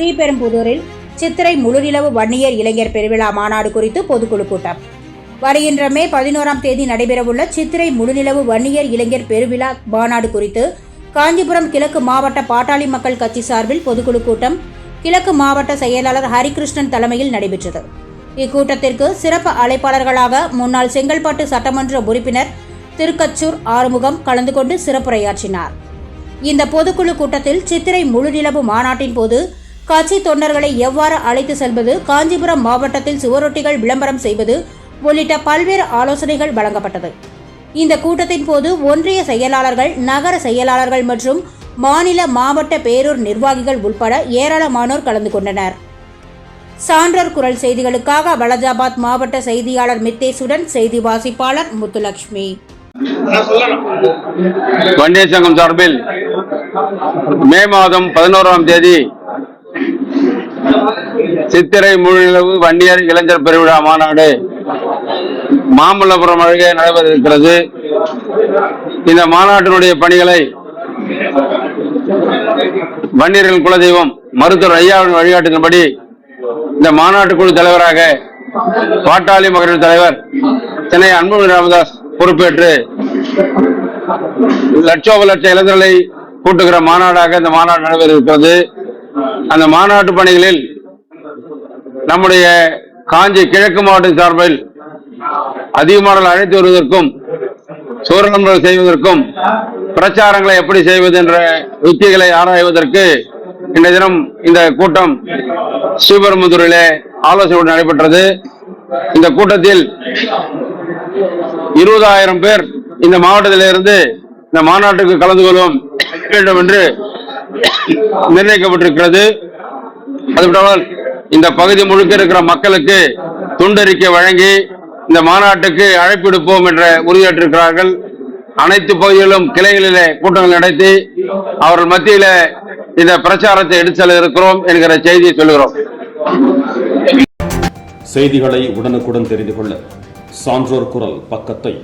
ஸ்ரீபெரும்புதூரில் சித்திரை முழுநிலவு வன்னியர் இளைஞர் பெருவிழா மாநாடு குறித்து பொதுக்குழு கூட்டம். வருகின்ற மே பதினோராம் தேதி நடைபெறவுள்ள சித்திரை முழுநிலவு வன்னியர் இளைஞர் பெருவிழா மாநாடு குறித்து காஞ்சிபுரம் கிழக்கு மாவட்ட பாட்டாளி மக்கள் கட்சி சார்பில் பொதுக்குழு கூட்டம் கிழக்கு மாவட்ட செயலாளர் ஹரிகிருஷ்ணன் தலைமையில் நடைபெற்றது. இக்கூட்டத்திற்கு சிறப்பு அழைப்பாளர்களாக முன்னாள் செங்கல்பட்டு சட்டமன்ற உறுப்பினர் திருக்கச்சூர் ஆறுமுகம் கலந்து கொண்டு சிறப்புரையாற்றினார். இந்த பொதுக்குழு கூட்டத்தில் சித்திரை முழுநிலவு மாநாட்டின் போது கட்சி தொண்டர்களை எவ்வாறு அழைத்து செல்வது காஞ்சிபுரம் மாவட்டத்தில் சுவரொட்டிகள் விளம்பரம் செய்வது உள்ளிட்ட பல்வேறு ஆலோசனைகள் வழங்கப்பட்டது. இந்த கூட்டத்தின் போது ஒன்றிய செயலாளர்கள் நகர செயலாளர்கள் மற்றும் மாநில மாவட்ட பேரூர் நிர்வாகிகள் உட்பட ஏராளமானோர் கலந்து கொண்டனர். சான்றோர் குரல் செய்திகளுக்காக வலஜாபாத் மாவட்ட செய்தியாளர் மித்தேசுடன் செய்தி வாசிப்பாளர் முத்துலட்சுமி. வன்னியர் சங்கம் சார்பில் மே மாதம் பதினோராம் தேதி சித்திரை முழுநிலவு வன்னியர் இளைஞர் பெருவிழா மாநாடு மாமல்லபுரம் அழகே நடைபெற இருக்கிறது இந்த மாநாட்டினுடைய பணிகளை வன்னியர்கள் குலதெய்வம் மருத்துவர் ஐயாவின் வழிகாட்டின்படி இந்த மாநாட்டு குழு தலைவராக பாட்டாளி மகளிர் தலைவர் சென்னை அன்புமணி ராமதாஸ் பொறுப்பேற்று லட்சோப லட்ச இளைஞர்களை கூட்டுகிற மாநாடாக இந்த மாநாடு நடைபெற இருக்கிறது அந்த மாநாட்டு பணிகளில் நம்முடைய காஞ்சி கிழக்கு மாவட்ட சார்பில் அதிகமான அழைத்து வருவதற்கும் சூரணங்கள் செய்வதற்கும் பிரச்சாரங்களை எப்படி செய்வது என்ற யுக்திகளை ஆராய்வதற்கு இன்றைய தினம் இந்த கூட்டம் ஸ்ரீபெரும்புதூரிலே ஆலோசனை நடைபெற்றது. இந்த கூட்டத்தில் இருபதாயிரம் பேர் இந்த மாவட்டத்திலிருந்து இந்த மாநாட்டுக்கு கலந்து கொள்வோம் வேண்டும் என்று நிர்ணயிக்கப்பட்டிருக்கிறது. அதுவிட்டால் இந்த பகுதி முழுக்க இருக்கிற மக்களுக்கு துண்டறிக்கை வழங்கி இந்த மாநாட்டுக்கு அழைப்பிடுப்போம் என்ற உறுதியேற்றிருக்கிறார்கள். அனைத்து பகுதிகளிலும் கிளைகளிலே கூட்டங்கள் நடத்தி அவர்கள் மத்தியில இந்த பிரச்சாரத்தை எடுத்து செல்ல இருக்கிறோம் என்கிற செய்தியை சொல்லுகிறோம். செய்திகளை உடனுக்குடன் தெரிந்து கொள்ள சான்றோர் குரல் பக்கத்தை